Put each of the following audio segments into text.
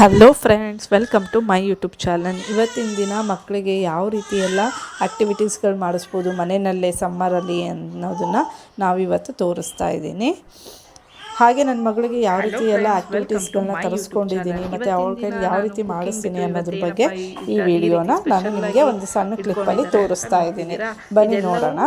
Hello friends welcome to my YouTube channel ಇವತ್ತಿನ ದಿನ ಮಕ್ಕಳಿಗೆ ಯಾವ ರೀತಿ ಎಲ್ಲ ಆ್ಯಕ್ಟಿವಿಟೀಸ್ಗಳು ಮಾಡಿಸ್ಬೋದು ಮನೆಯಲ್ಲೇ ಸಮ್ಮರಲ್ಲಿ ಅನ್ನೋದನ್ನು ನಾವಿವತ್ತು ತೋರಿಸ್ತಾ ಇದ್ದೀನಿ. ಹಾಗೆ ನನ್ನ ಮಗಳಿಗೆ ಯಾವ ರೀತಿ ಎಲ್ಲ ಆ್ಯಕ್ಟಿವಿಟೀಸ್ಗಳನ್ನ ತರಿಸ್ಕೊಂಡಿದ್ದೀನಿ ಮತ್ತು ಅವಳ ಕೈಲಿ ಯಾವ ರೀತಿ ಮಾಡಿಸ್ತೀನಿ ಅನ್ನೋದ್ರ ಬಗ್ಗೆ ಈ ವಿಡಿಯೋನ ನಾನು ನಿಮಗೆ ಒಂದು ಸಣ್ಣ ಕ್ಲಿಪ್ಪಲ್ಲಿ ತೋರಿಸ್ತಾ ಇದ್ದೀನಿ. ಬನ್ನಿ ನೋಡೋಣ.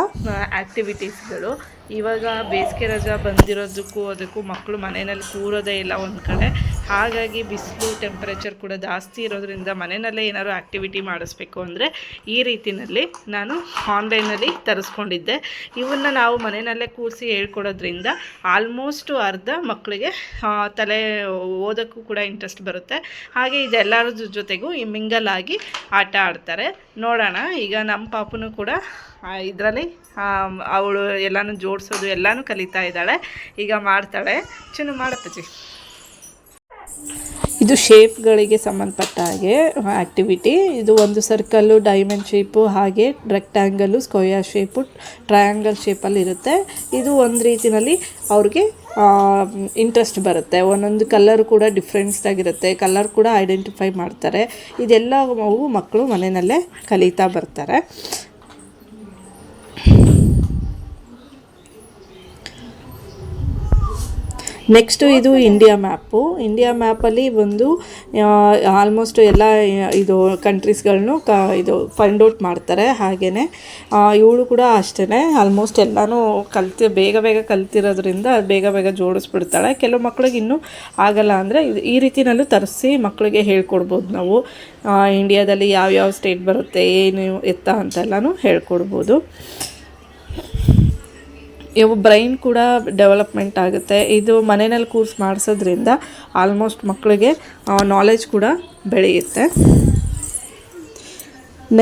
ಆ್ಯಕ್ಟಿವಿಟೀಸ್ಗಳು ಇವಾಗ ಬೇಸಿಗೆ ರಜಾ ಬಂದಿರೋದಕ್ಕೂ ಅದಕ್ಕೂ ಮಕ್ಕಳು ಮನೆಯಲ್ಲಿ ಕೂರೋದೇ ಇಲ್ಲ ಒಂದು ಕಡೆ. ಹಾಗಾಗಿ ಬಿಸಿಲು ಟೆಂಪ್ರೇಚರ್ ಕೂಡ ಜಾಸ್ತಿ ಇರೋದ್ರಿಂದ ಮನೆಯಲ್ಲೇ ಏನಾದ್ರು ಆ್ಯಕ್ಟಿವಿಟಿ ಮಾಡಿಸ್ಬೇಕು ಅಂದರೆ ಈ ರೀತಿಯಲ್ಲಿ ನಾನು ಆನ್ಲೈನಲ್ಲಿ ತರಿಸ್ಕೊಂಡಿದ್ದೆ. ಇವನ್ನ ನಾವು ಮನೆಯಲ್ಲೇ ಕೂರಿಸಿ ಹೇಳ್ಕೊಡೋದ್ರಿಂದ ಆಲ್ಮೋಸ್ಟು ಅರ್ಧ ಮಕ್ಕಳಿಗೆ ತಲೆ ಓದೋಕ್ಕೂ ಕೂಡ ಇಂಟ್ರೆಸ್ಟ್ ಬರುತ್ತೆ. ಹಾಗೆ ಇದೆಲ್ಲರ ಜೊತೆಗೂ ಈ ಮಿಂಗಲ್ ಆಗಿ ಆಟ ಆಡ್ತಾರೆ. ನೋಡೋಣ, ಈಗ ನಮ್ಮ ಪಾಪನು ಕೂಡ ಇದರಲ್ಲಿ ಅವಳು ಎಲ್ಲನೂ ಜೋಡಿಸೋದು ಎಲ್ಲನೂ ಕಲಿತಾ ಇದ್ದಾಳೆ. ಈಗ ಮಾಡ್ತಾಳೆ. ಚೆನ್ನಾಗಿ ಮಾಡಪ್ಪಚ್ಚಿ ಇದು ಶೇಪ್ಗಳಿಗೆ ಸಂಬಂಧಪಟ್ಟ ಹಾಗೆ ಆ್ಯಕ್ಟಿವಿಟಿ ಇದು ಒಂದು ಸರ್ಕಲ್ಲು ಡೈಮಂಡ್ ಶೇಪು ಹಾಗೆ ರೆಕ್ಟ್ಯಾಂಗಲ್ಲು ಸ್ಕ್ವಯರ್ ಶೇಪು ಟ್ರಯಾಂಗಲ್ ಶೇಪಲ್ಲಿ ಇರುತ್ತೆ. ಇದು ಒಂದು ರೀತಿಯಲ್ಲಿ ಅವ್ರಿಗೆ ಇಂಟ್ರೆಸ್ಟ್ ಬರುತ್ತೆ. ಒಂದೊಂದು ಕಲರ್ ಕೂಡ ಡಿಫ್ರೆನ್ಸ್ ಆಗಿರುತ್ತೆ. ಕಲರ್ ಕೂಡ ಐಡೆಂಟಿಫೈ ಮಾಡ್ತಾರೆ. ಇದೆಲ್ಲ ಅವು ಮಕ್ಕಳು ಮನೆಯಲ್ಲೇ ಕಲಿತಾ ಬರ್ತಾರೆ. ನೆಕ್ಸ್ಟು ಇದು ಇಂಡಿಯಾ ಮ್ಯಾಪು ಇಂಡಿಯಾ ಮ್ಯಾಪಲ್ಲಿ ಒಂದು ಆಲ್ಮೋಸ್ಟ್ ಎಲ್ಲ, ಇದು ಕಂಟ್ರೀಸ್ಗಳನ್ನು ಕ, ಇದು ಫೈಂಡ್ ಔಟ್ ಮಾಡ್ತಾರೆ ಹಾಗೆಯೇ ಇವಳು ಕೂಡ ಅಷ್ಟೇ ಆಲ್ಮೋಸ್ಟ್ ಎಲ್ಲನೂ ಕಲ್ತಿ, ಬೇಗ ಬೇಗ ಕಲ್ತಿರೋದ್ರಿಂದ ಬೇಗ ಬೇಗ ಜೋಡಿಸ್ಬಿಡ್ತಾಳೆ. ಕೆಲವು ಮಕ್ಳಿಗೆ ಇನ್ನೂ ಆಗಲ್ಲ ಅಂದರೆ ಈ ರೀತಿನಲ್ಲೂ ತರಿಸಿ ಮಕ್ಕಳಿಗೆ ಹೇಳ್ಕೊಡ್ಬೋದು ನಾವು. ಇಂಡಿಯಾದಲ್ಲಿ ಇಂಡಿಯಾದಲ್ಲಿ ಯಾವ್ಯಾವ ಸ್ಟೇಟ್ ಬರುತ್ತೆ, ಏನು ಎತ್ತ ಅಂತೆಲ್ಲನೂ ಹೇಳ್ಕೊಡ್ಬೋದು. ಇವು ಬ್ರೈನ್ ಕೂಡ ಡೆವಲಪ್ಮೆಂಟ್ ಆಗುತ್ತೆ. ಇದು ಮನೆಯಲ್ಲಿ ಕೂರ್ಸ್ ಮಾಡಿಸೋದ್ರಿಂದ ಆಲ್ಮೋಸ್ಟ್ ಮಕ್ಕಳಿಗೆ ನಾಲೆಜ್ ಕೂಡ ಬೆಳೆಯುತ್ತೆ.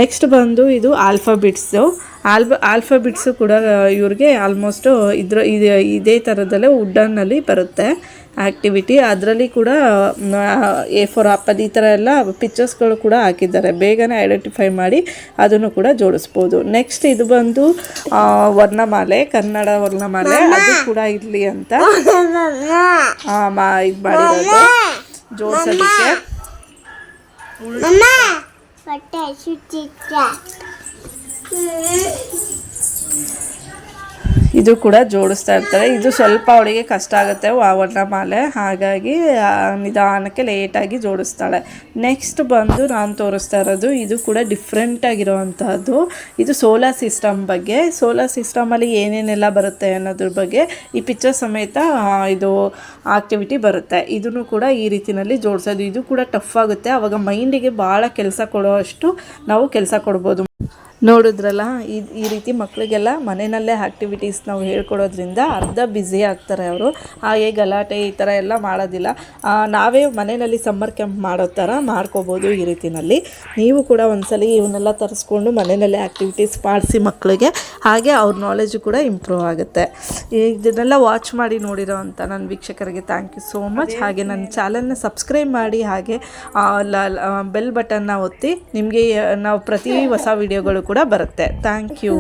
ನೆಕ್ಸ್ಟ್ ಬಂದು ಇದು ಆಲ್ಫಾಬಿಟ್ಸು ಆಲ್ಬ ಆಲ್ಫಾಬಿಟ್ಸು ಕೂಡ ಇವ್ರಿಗೆ ಆಲ್ಮೋಸ್ಟು ಇದ್ರ ಇದು ಇದೇ ಥರದಲ್ಲೇ ವುಡ್ಡನ್ನಲ್ಲಿ ಬರುತ್ತೆ ಆ್ಯಕ್ಟಿವಿಟಿ ಅದರಲ್ಲಿ ಕೂಡ ಎ ಫಾರ್ ಆಪಲ್ ಈ ಥರ ಎಲ್ಲ ಪಿಕ್ಚರ್ಸ್ಗಳು ಕೂಡ ಹಾಕಿದ್ದಾರೆ. ಬೇಗನೆ ಐಡೆಂಟಿಫೈ ಮಾಡಿ ಅದನ್ನು ಕೂಡ ಜೋಡಿಸ್ಬೋದು. ನೆಕ್ಸ್ಟ್ ಇದು ಬಂದು ವರ್ಣಮಾಲೆ ಕನ್ನಡ ವರ್ಣಮಾಲೆ. ಅದು ಕೂಡ ಇರಲಿ ಅಂತ. ಆ, ಮಾ ಇದು ಮಾಡಿರೋದು. ಜೋಡಿಸೋದಕ್ಕೆ. ಇದು ಕೂಡ ಜೋಡಿಸ್ತಾ ಇರ್ತಾರೆ. ಇದು ಸ್ವಲ್ಪ ಅವಳಿಗೆ ಕಷ್ಟ ಆಗುತ್ತೆ, ವ- ವರ್ಣಮಾಲೆ ಹಾಗಾಗಿ ನಿಧಾನಕ್ಕೆ ಲೇಟಾಗಿ ಜೋಡಿಸ್ತಾಳೆ. ನೆಕ್ಸ್ಟ್ ಬಂದು ನಾನು ತೋರಿಸ್ತಾ ಇರೋದು, ಇದು ಕೂಡ ಡಿಫ್ರೆಂಟ್ ಆಗಿರುವಂತಹದ್ದು. ಇದು ಸೋಲಾರ್ ಸಿಸ್ಟಮ್ ಬಗ್ಗೆ. ಸೋಲಾರ್ ಸಿಸ್ಟಮಲ್ಲಿ ಏನೇನೆಲ್ಲ ಬರುತ್ತೆ ಅನ್ನೋದ್ರ ಬಗ್ಗೆ ಈ ಪಿಕ್ಚರ್ ಸಮೇತ ಇದು ಆಕ್ಟಿವಿಟಿ ಬರುತ್ತೆ. ಇದನ್ನು ಕೂಡ ಈ ರೀತಿಯಲ್ಲಿ ಜೋಡಿಸೋದು. ಇದು ಕೂಡ ಟಫ್ ಆಗುತ್ತೆ. ಆವಾಗ ಮೈಂಡಿಗೆ ಭಾಳ ಕೆಲಸ ಕೊಡೋಷ್ಟು ನಾವು ಕೆಲಸ ಕೊಡ್ಬೋದು. ನೋಡಿದ್ರಲ್ಲ, ಈ ಈ ರೀತಿ ಮಕ್ಕಳಿಗೆಲ್ಲ ಮನೆಯಲ್ಲೇ ಆ್ಯಕ್ಟಿವಿಟೀಸ್ ನಾವು ಹೇಳ್ಕೊಡೋದ್ರಿಂದ ಅರ್ಧ ಬ್ಯುಸಿ ಆಗ್ತಾರೆ ಅವರು. ಹಾಗೆ ಗಲಾಟೆ ಈ ಥರ ಎಲ್ಲ ಮಾಡೋದಿಲ್ಲ. ನಾವೇ ಮನೆಯಲ್ಲಿ ಸಮ್ಮರ್ ಕ್ಯಾಂಪ್ ಮಾಡೋ ಥರ ಮಾಡ್ಕೋಬೋದು ಈ ರೀತಿಯಲ್ಲಿ ನೀವು ಕೂಡ ಒಂದ್ಸಲ ಇವನ್ನೆಲ್ಲ ತರಿಸ್ಕೊಂಡು ಮನೆಯಲ್ಲೇ ಆ್ಯಕ್ಟಿವಿಟೀಸ್ ಮಾಡಿಸಿ ಮಕ್ಕಳಿಗೆ ಹಾಗೆ ಅವ್ರ ನಾಲೆಜು ಕೂಡ ಇಂಪ್ರೂವ್ ಆಗುತ್ತೆ. ಇದನ್ನೆಲ್ಲ ವಾಚ್ ಮಾಡಿ ನೋಡಿರೋ ಅಂತ ನನ್ನ ವೀಕ್ಷಕರಿಗೆ ಥ್ಯಾಂಕ್ ಯು ಸೋ ಮಚ್ ಹಾಗೆ ನನ್ನ ಚಾನಲ್ನ ಸಬ್ಸ್ಕ್ರೈಬ್ ಮಾಡಿ, ಹಾಗೆ ಬೆಲ್ ಬಟನ್ನ ಒತ್ತಿ, ನಿಮಗೆ ನಾವು ಪ್ರತಿ ಹೊಸ ವಿಡಿಯೋಗಳು ಕೂಡ ಬರುತ್ತೆ. Thank you